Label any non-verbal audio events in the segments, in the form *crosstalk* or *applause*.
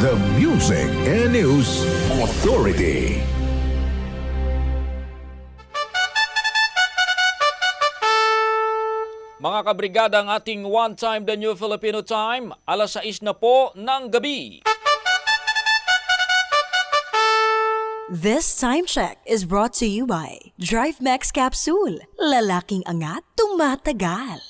The Music and News Authority. Mga kabrigada ang ating One Time The New Filipino Time, alas 6 na po ng gabi. This time check is brought to you by Drive Max Capsule. Lalaking angat, tumatagal.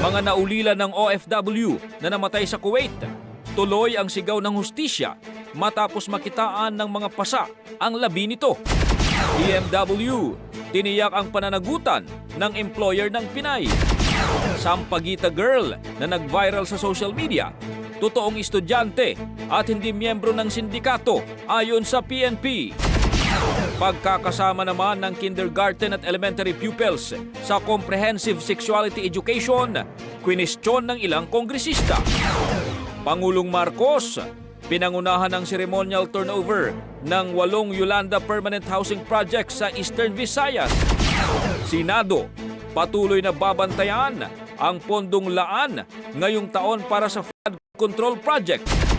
mga naulila ng OFW na namatay sa Kuwait, tuloy ang sigaw ng hustisya matapos makitaan ng mga pasa ang labi nito. BMW, tiniyak ang pananagutan ng employer ng Pinay. Sampagita girl na nag-viral sa social media, totoong estudyante at hindi miyembro ng sindikato ayon sa PNP. Pagkakasama naman ng kindergarten at elementary pupils sa comprehensive sexuality education, kwinestyon ng ilang kongresista. Pangulong Marcos, pinangunahan ng ceremonial turnover ng walong Yolanda Permanent Housing Project sa Eastern Visayas. Senado, patuloy na babantayan ang pondong laan ngayong taon para sa flood control project.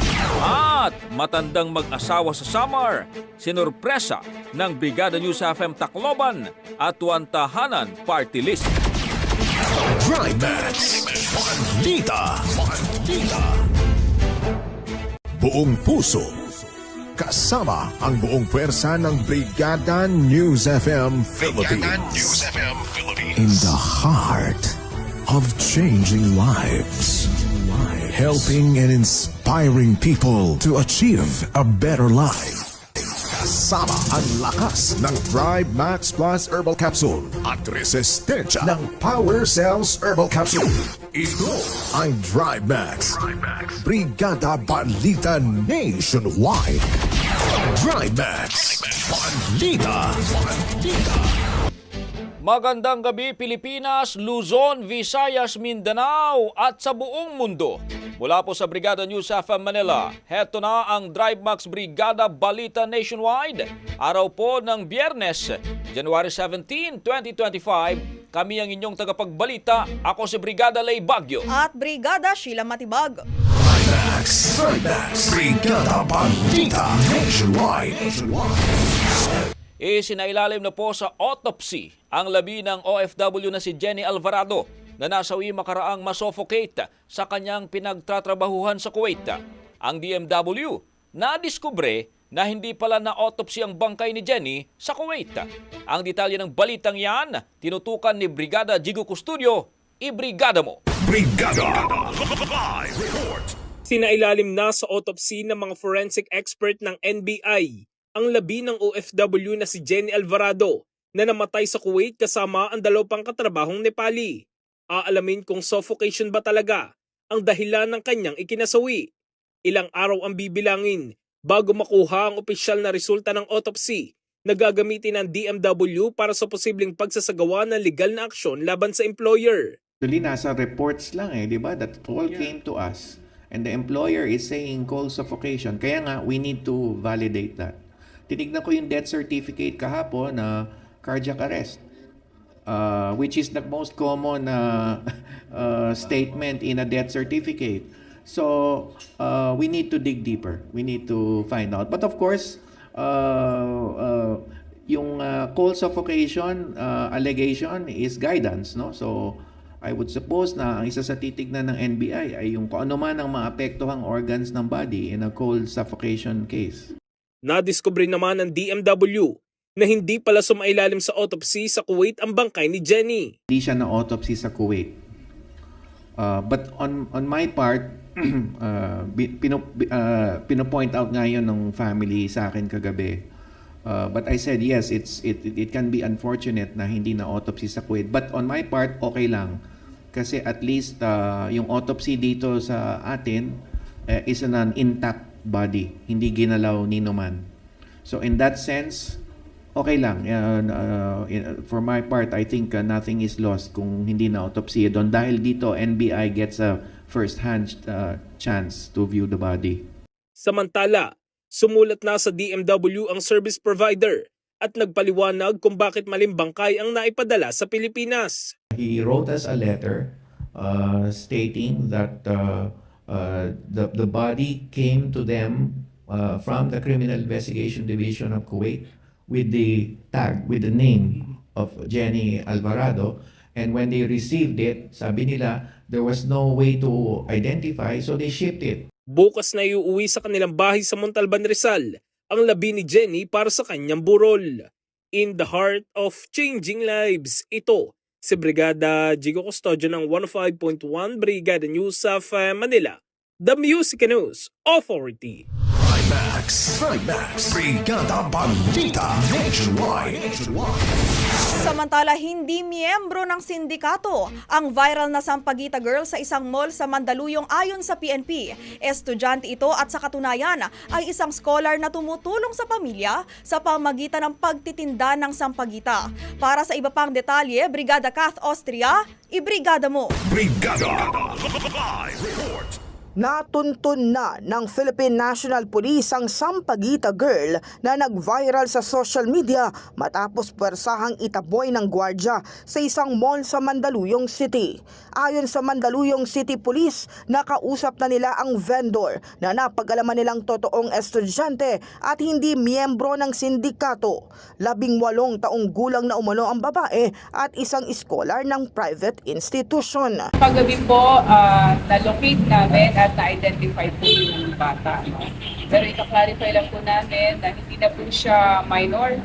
At matandang mag-asawa sa Samar, sinurpresa ng Brigada News FM Tacloban at Tuantahanan Party List. Drive Max. Balita. Balita. Buong puso. Kasama ang buong pwersa ng Brigada News FM Philippines. FM Philippines. In the heart of changing lives. Helping and inspiring people to achieve a better life. Kasama ang lakas ng Thrive Max Plus Herbal Capsule at resistensya ng Power Cells Herbal Capsule. Ito ang Drive Max. Brigada Balita Nationwide. Drive Max. Balita. Balita. Magandang gabi Pilipinas, Luzon, Visayas, Mindanao at sa buong mundo. Mula po sa Brigada News FM Manila, heto na ang Drive Max Brigada Balita Nationwide. Araw po ng Biyernes, January 17, 2025. Kami ang inyong tagapagbalita. Ako si Brigada Lay Bagyo. at Brigada Sheila Matibag. Max. Drive Max. Brigada Balita Nationwide. Isinailalim na po sa autopsy ang labi ng OFW na si Jenny Alvarado na nasawi makaraang masuffocate sa kanyang pinagtatrabahuhan sa Kuwait. Ang DMW nadiskubre na hindi pala na autopsy ang bangkay ni Jenny sa Kuwait. Ang detalye ng balitang yan, tinutukan ni Brigada Jigo Custodio, ibrigada mo. Brigada. Live report. Sinailalim na sa autopsy ng mga forensic expert ng NBI ang labi ng OFW na si Jenny Alvarado na namatay sa Kuwait kasama ang dalaw pang katrabahong Nepali. Aalamin kung suffocation ba talaga ang dahilan ng kanyang ikinasawi. Ilang araw ang bibilangin bago makuha ang opisyal na resulta ng autopsy na gagamitin ng DMW para sa posibleng pagsasagawa ng legal na aksyon laban sa employer. Actually, nasa reports lang eh, di ba? That all came to us. And the employer is saying cold suffocation. Kaya nga, we need to validate that. Tinignan ko yung death certificate kahapon na cardiac arrest. Uh, which is the most common uh, *laughs* uh, statement in a death certificate. So, uh, we need to dig deeper. We need to find out. But of course, uh, uh, yung uh, cold suffocation uh, allegation is guidance, no? So, I would suppose na ang isa sa titignan ng NBI ay yung kung ano man ang maapektuhang organs ng body in a cold suffocation case. Nadiskubre naman ng DMW na hindi pala sumailalim sa autopsy sa Kuwait ang bangkay ni Jenny. Hindi siya na autopsy sa Kuwait. Uh, but on on my part, *clears throat* uh, pino, uh, pino-point out nga yun ng family sa akin kagabi. Uh, but I said yes, it's it, it it can be unfortunate na hindi na autopsy sa Kuwait. But on my part, okay lang. Kasi at least uh, yung autopsy dito sa atin uh, is an intact body, hindi ginalaw ni man. So in that sense, okay lang. Uh, uh, for my part, I think uh, nothing is lost kung hindi na autopsy doon. Dahil dito, NBI gets a first-hand uh, chance to view the body. Samantala, sumulat na sa DMW ang service provider at nagpaliwanag kung bakit maling bangkay ang naipadala sa Pilipinas. He wrote us a letter uh, stating that uh, uh, the, the body came to them uh, from the Criminal Investigation Division of Kuwait with the tag, with the name of Jenny Alvarado. And when they received it, sabi nila, there was no way to identify, so they shipped it. Bukas na iuwi sa kanilang bahay sa Montalban, Rizal ang labi ni Jenny para sa kanyang burol. In the heart of changing lives, ito si Brigada Jigo Custodio ng 105.1 Brigada News of Manila, The Music News Authority. Max, Max, Brigada Balita Nationwide. Samantala, hindi miyembro ng sindikato ang viral na Sampaguita girl sa isang mall sa Mandaluyong ayon sa PNP. Estudyante ito at sa katunayan ay isang scholar na tumutulong sa pamilya sa pamagitan ng pagtitinda ng Sampaguita. Para sa iba pang detalye, Brigada Kath Austria, ibrigada mo! Brigada Live Report. Natuntun na ng Philippine National Police ang Sampaguita Girl na nag-viral sa social media matapos pwersahang itaboy ng gwardya sa isang mall sa Mandaluyong City. Ayon sa Mandaluyong City Police, nakausap na nila ang vendor na napag-alaman nilang totoong estudyante at hindi miyembro ng sindikato. Labing walong taong gulang na umano ang babae at isang scholar ng private institution. Paggabi po, ah, na-locate namin at na-identify po yung bata. No? Pero ika-clarify lang po namin na hindi na po siya minor.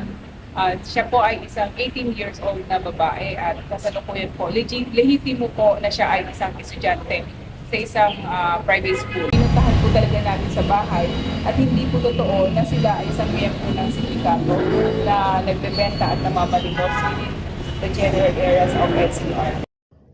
At siya po ay isang 18 years old na babae at kasalukuyan po, legit, lehitimo po na siya ay isang estudyante sa isang ah, private school. Pinuntahan po talaga namin sa bahay at hindi po totoo na sila ay isang miyembro ng sindikato na nagbebenta at namamalimos within the general areas of NCR.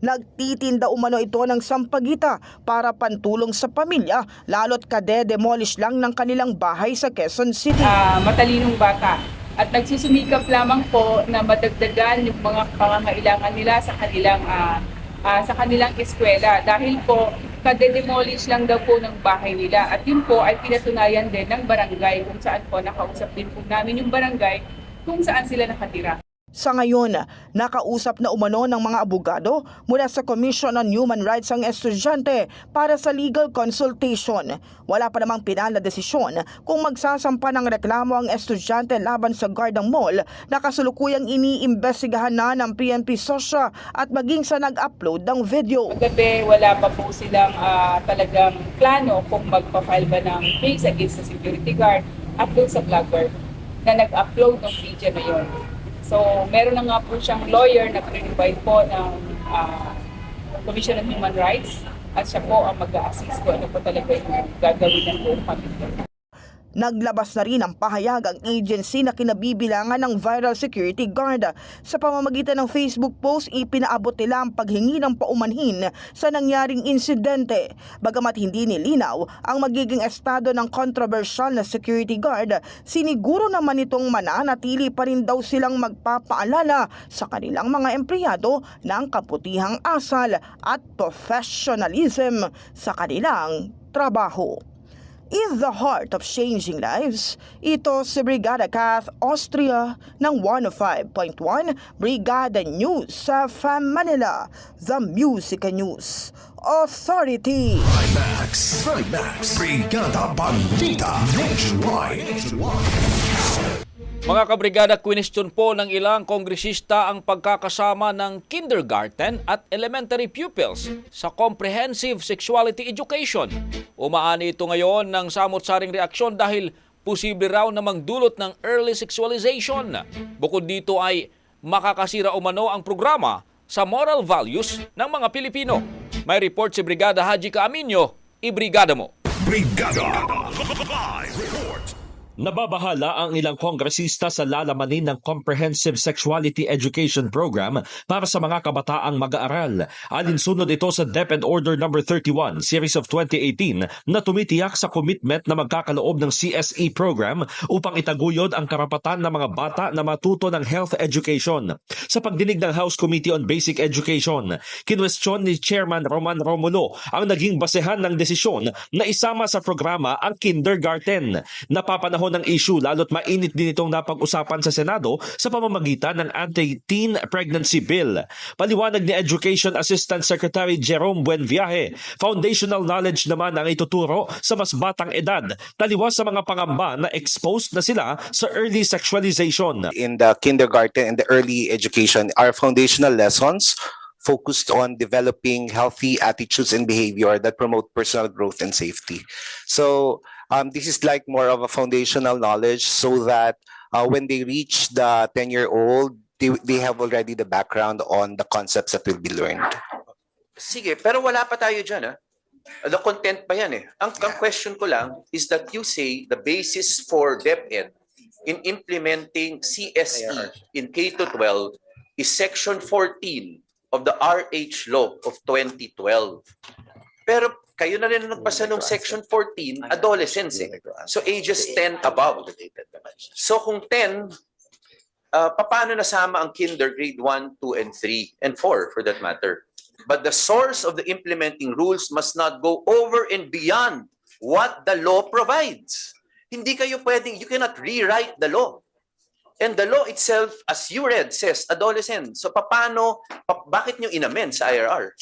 Nagtitinda umano ito ng sampagita para pantulong sa pamilya lalo't kade-demolish lang ng kanilang bahay sa Quezon City. ah, matalinong bata at nagsusumikap lamang po na madagdagan yung mga pangangailangan nila sa kanilang ah, ah, sa kanilang eskwela dahil po kade-demolish lang daw po ng bahay nila at yun po ay pinatunayan din ng barangay kung saan po nakausap din po namin yung barangay kung saan sila nakatira. Sa ngayon, nakausap na umano ng mga abogado mula sa Commission on Human Rights ang estudyante para sa legal consultation. Wala pa namang pinal na desisyon kung magsasampa ng reklamo ang estudyante laban sa guard ng mall na kasulukuyang iniimbestigahan na ng PNP Sosya at maging sa nag-upload ng video. Gabi, wala pa po silang ah, talagang plano kung magpa-file ba ng case against the security guard at sa vlogger na nag-upload ng video na yun. So, meron na nga po siyang lawyer na pre-provide po ng ah, Commission on Human Rights at siya po ang mag-assist kung ano po talaga yung gagawin ng buong pamilya. Naglabas na rin ang pahayag ang agency na kinabibilangan ng viral security guard. Sa pamamagitan ng Facebook post, ipinaabot nila ang paghingi ng paumanhin sa nangyaring insidente. Bagamat hindi nilinaw ang magiging estado ng controversial na security guard, siniguro naman itong mananatili pa rin daw silang magpapaalala sa kanilang mga empleyado ng kaputihang asal at professionalism sa kanilang trabaho. In the heart of changing lives, ito si Brigada Kath Austria ng 105.1 Brigada News sa FM Manila, The Music News Authority. Max, Max, Brigada Balita Nationwide. Mga kabrigada, question po ng ilang kongresista ang pagkakasama ng kindergarten at elementary pupils sa Comprehensive Sexuality Education. Umaani ito ngayon ng samot-saring reaksyon dahil posible raw namang dulot ng early sexualization. Bukod dito ay makakasira umano ang programa sa moral values ng mga Pilipino. May report si Brigada Haji Kaaminyo, ibrigada mo. Brigada Live Report. Nababahala ang ilang kongresista sa lalamanin ng Comprehensive Sexuality Education Program para sa mga kabataang mag-aaral. Alinsunod ito sa DepEd Order No. 31, Series of 2018 na tumitiyak sa commitment na magkakaloob ng CSE program upang itaguyod ang karapatan ng mga bata na matuto ng health education. Sa pagdinig ng House Committee on Basic Education, kinwestiyon ni Chairman Roman Romulo ang naging basehan ng desisyon na isama sa programa ang kindergarten. Napapanahon ng issue lalo't mainit din itong napag-usapan sa Senado sa pamamagitan ng Anti-Teen Pregnancy Bill. Paliwanag ni Education Assistant Secretary Jerome Buenviaje, foundational knowledge naman ang ituturo sa mas batang edad, taliwas sa mga pangamba na exposed na sila sa early sexualization. in the kindergarten and the early education are foundational lessons focused on developing healthy attitudes and behavior that promote personal growth and safety. So um, this is like more of a foundational knowledge so that uh, when they reach the 10 year old, they, they have already the background on the concepts that will be learned. Sige, pero wala pa tayo dyan, ah. The content pa yan eh. Ang, ang question ko lang is that you say the basis for DepEd in implementing CSE in K-12 is Section 14 of the RH Law of 2012. Pero kayo na rin ang nagpasa ng Section 14, adolescents eh. So ages 10 above. So kung 10, uh, paano nasama ang kinder grade 1, 2, and 3, and 4 for that matter? But the source of the implementing rules must not go over and beyond what the law provides. Hindi kayo pwedeng, you cannot rewrite the law. And the law itself, as you read, says adolescent. So paano, pa- bakit nyo inamen sa IRR?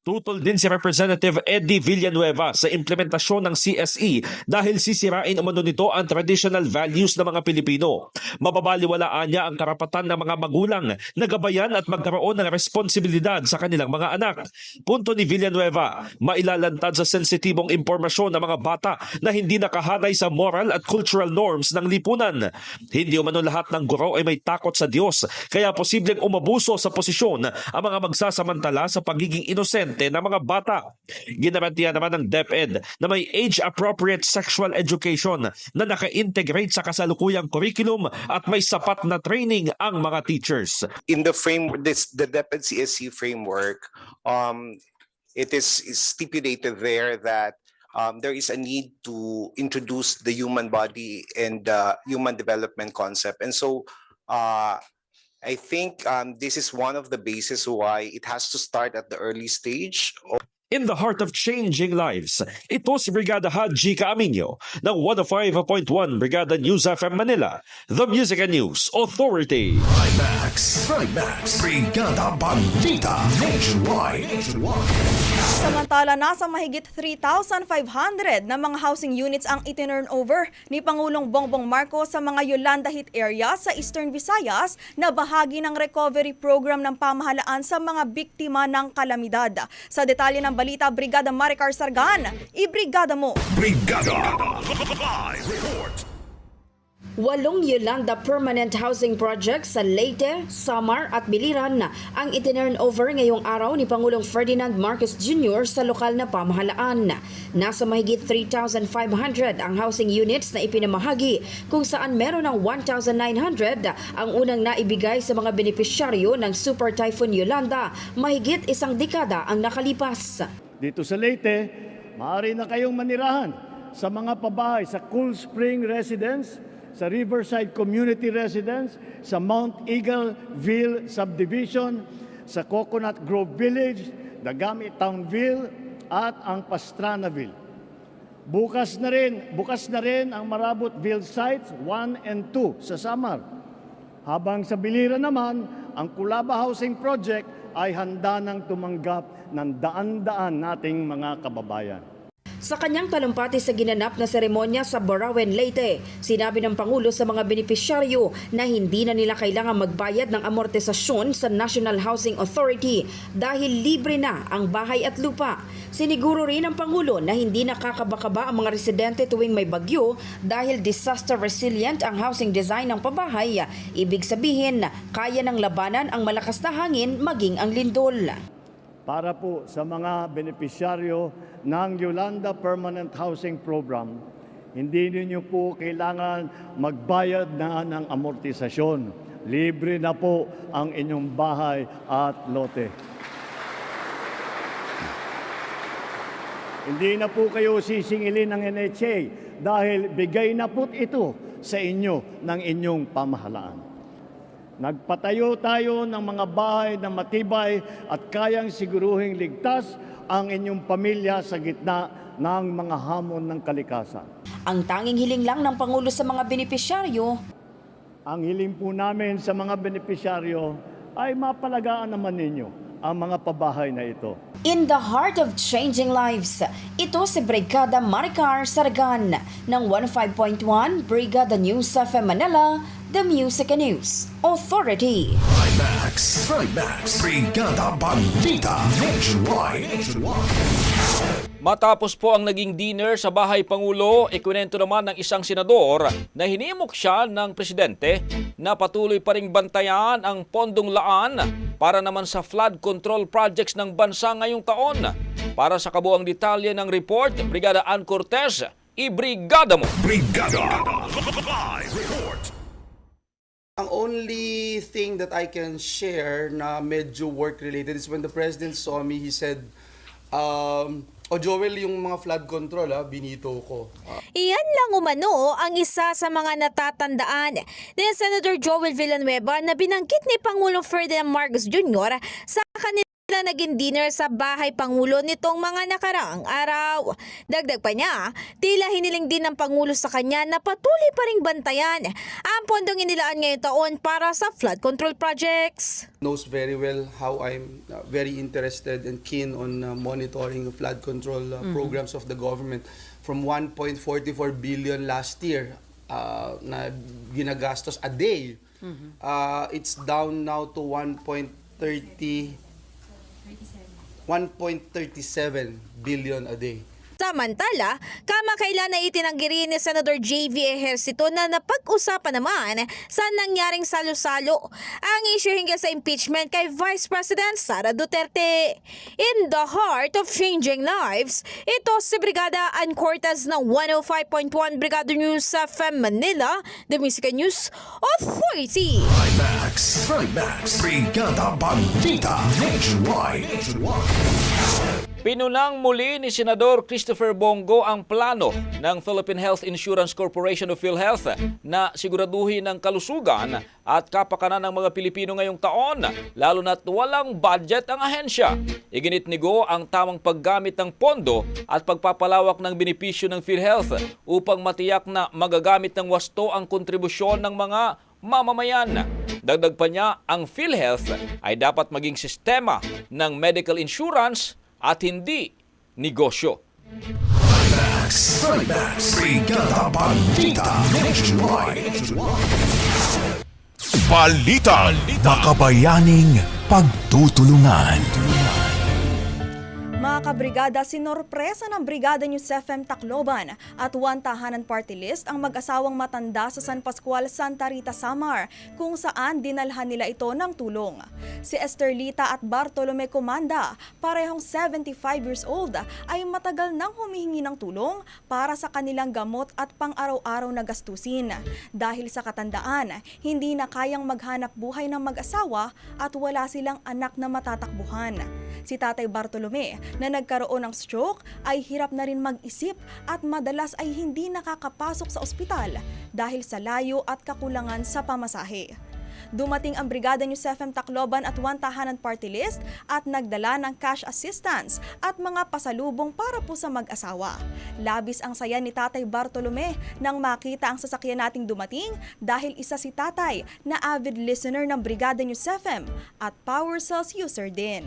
Tutol din si Representative Eddie Villanueva sa implementasyon ng CSE dahil sisirain umano nito ang traditional values ng mga Pilipino. Mababaliwalaan niya ang karapatan ng mga magulang na gabayan at magkaroon ng responsibilidad sa kanilang mga anak. Punto ni Villanueva, mailalantad sa sensitibong impormasyon ng mga bata na hindi nakahanay sa moral at cultural norms ng lipunan. Hindi umano lahat ng guro ay may takot sa Diyos, kaya posibleng umabuso sa posisyon ang mga magsasamantala sa pagiging inosente ng mga bata. Ginarantiya naman ng DepEd na may age-appropriate sexual education na naka-integrate sa kasalukuyang curriculum at may sapat na training ang mga teachers. in the frame this the DepEd CSC framework um it is, is stipulated there that um, there is a need to introduce the human body and the human development concept and so uh I think um, this is one of the bases why it has to start at the early stage In the heart of changing lives, ito si Brigada Haji Kaaminyo ng 105.1 Brigada News FM Manila, The Music and News Authority. Max, Max, Brigada Balita Nationwide. Samantala, nasa mahigit 3,500 na mga housing units ang itinurn over ni Pangulong Bongbong Marcos sa mga Yolanda hit area sa Eastern Visayas na bahagi ng recovery program ng pamahalaan sa mga biktima ng kalamidad. Sa detalye ng balita, Brigada Maricar Sargan, ibrigada mo! Brigada Live Report. Walong Yolanda Permanent Housing Project sa Leyte, Samar at Biliran ang itinurn over ngayong araw ni Pangulong Ferdinand Marcos Jr. sa lokal na pamahalaan. Nasa mahigit 3,500 ang housing units na ipinamahagi kung saan meron ng 1,900 ang unang naibigay sa mga benepisyaryo ng Super Typhoon Yolanda mahigit isang dekada ang nakalipas. Dito sa Leyte, maaari na kayong manirahan sa mga pabahay sa Cool Spring Residence, sa Riverside Community Residence, sa Mount Eagleville Subdivision, sa Coconut Grove Village, Dagami Townville, at ang Pastranaville. Bukas na rin, bukas na rin ang Marabotville Sites 1 and 2 sa Samar. Habang sa Bilira naman, ang Kulaba Housing Project ay handa nang tumanggap ng daan-daan nating mga kababayan. Sa kanyang talumpati sa ginanap na seremonya sa Borawen, Leyte, sinabi ng Pangulo sa mga benepisyaryo na hindi na nila kailangan magbayad ng amortisasyon sa National Housing Authority dahil libre na ang bahay at lupa. Siniguro rin ng Pangulo na hindi nakakabakaba ang mga residente tuwing may bagyo dahil disaster resilient ang housing design ng pabahay. Ibig sabihin, kaya ng labanan ang malakas na hangin maging ang lindol. Para po sa mga benepisyaryo ng Yolanda Permanent Housing Program, hindi ninyo po kailangan magbayad na ng amortisasyon. Libre na po ang inyong bahay at lote. Hindi na po kayo sisingilin ng NHA dahil bigay na po ito sa inyo ng inyong pamahalaan. Nagpatayo tayo ng mga bahay na matibay at kayang siguruhing ligtas ang inyong pamilya sa gitna ng mga hamon ng kalikasan. Ang tanging hiling lang ng Pangulo sa mga benepisyaryo, Ang hiling po namin sa mga benepisyaryo ay mapalagaan naman ninyo ang mga pabahay na ito. In the heart of changing lives, ito si Brigada Maricar Saragan ng 105.1 Brigada News sa Manila, The Music and News Authority. Trimax, Trimax, Brigada Balita Nationwide. Matapos po ang naging dinner sa Bahay Pangulo, ikwento naman ng isang senador na hinimok siya ng presidente na patuloy pa ring bantayan ang pondong laan para naman sa flood control projects ng bansa ngayong taon. Para sa kabuang detalye ng report, Brigada Ann Cortez, ibrigada mo! Brigada Live Report. Ang only thing that I can share na medyo work-related is when the President saw me, he said, um, O Joel, yung mga flood control, ha, binito ko. Ah, Iyan lang umano ang isa sa mga natatandaan ni Senator Joel Villanueva na binanggit ni Pangulong Ferdinand Marcos Jr. sa kanila naging dinner sa bahay Pangulo nitong mga nakaraang araw. Dagdag pa niya, tila hiniling din ng Pangulo sa kanya na patuloy pa ring bantayan ang pondong inilaan ngayong taon para sa flood control projects. knows very well how I'm uh, very interested and keen on uh, monitoring flood control uh, programs of the government. From 1.44 billion last year uh, na ginagastos a day, uh, it's down now to 1.30 1.37 billion a day. Samantala, kamakailan na itinanggi rin ni Senator J.V. Ejercito na napag-usapan naman sa nangyaring salo-salo ang issue hinggil sa impeachment kay Vice President Sara Duterte. In the heart of changing lives, ito si Brigada Ann Cortez ng 105.1 Brigada News sa FM Manila, The Music News Authority. Trimax, Trimax, Brigada Balita Nationwide. Pinunang muli ni Senador Christopher Bongo ang plano ng Philippine Health Insurance Corporation of PhilHealth na siguraduhin ang kalusugan at kapakanan ng mga Pilipino ngayong taon, lalo na't walang budget ang ahensya. Iginit ni Go ang tamang paggamit ng pondo at pagpapalawak ng benepisyo ng PhilHealth upang matiyak na magagamit ng wasto ang kontribusyon ng mga mamamayan. Dagdag pa niya, ang PhilHealth ay dapat maging sistema ng medical insurance at hindi negosyo. Brigada Balita Nationwide. Balita, makabayaning pagtutulungan. Mga Mga kabrigada, sinorpresa ng Brigada News FM Tacloban at One Tahanan Party List ang mag-asawang matanda sa San Pascual, Santa Rita, Samar kung saan dinalhan nila ito ng tulong. Si Esterlita at Bartolome Comanda, parehong 75 years old, ay matagal nang humihingi ng tulong para sa kanilang gamot at pang-araw-araw na gastusin. Dahil sa katandaan, hindi na kayang maghanap buhay ng mag-asawa at wala silang anak na matatakbuhan. Si Tatay Bartolome na nagkaroon ng stroke ay hirap na rin mag-isip at madalas ay hindi nakakapasok sa ospital dahil sa layo at kakulangan sa pamasahe. Dumating ang Brigada News FM Tacloban at One Tahanan Party List at nagdala ng cash assistance at mga pasalubong para po sa mag-asawa. Labis ang saya ni Tatay Bartolome nang makita ang sasakyan nating dumating dahil isa si Tatay na avid listener ng Brigada News FM at Power Cells user din.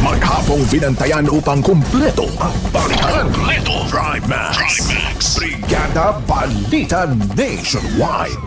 Maghapong binantayan upang kumpleto ang balitan. Kumpleto. Drive Max. Brigada Balita Nationwide.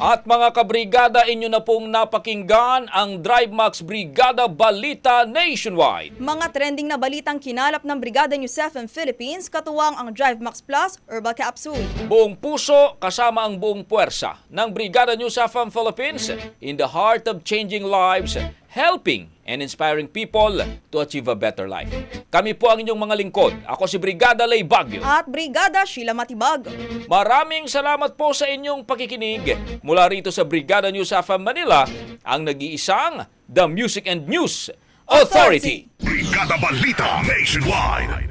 At mga kabrigada, inyo na pong napakinggan ang Drive Max Brigada Balita Nationwide. Mga trending na balitang kinalap ng Brigada News FM Philippines, katuwang ang Drive Max Plus Herbal Capsule. Buong puso kasama ang buong puwersa ng Brigada News FM Philippines in the heart of changing lives, helping and inspiring people to achieve a better life. Kami po ang inyong mga lingkod. Ako si Brigada Lay Bagyo. At Brigada Sheila Matibag. Maraming salamat po sa inyong pakikinig. Mula rito sa Brigada News FM Manila, ang nag-iisang The Music and News Authority. Brigada Balita Nationwide.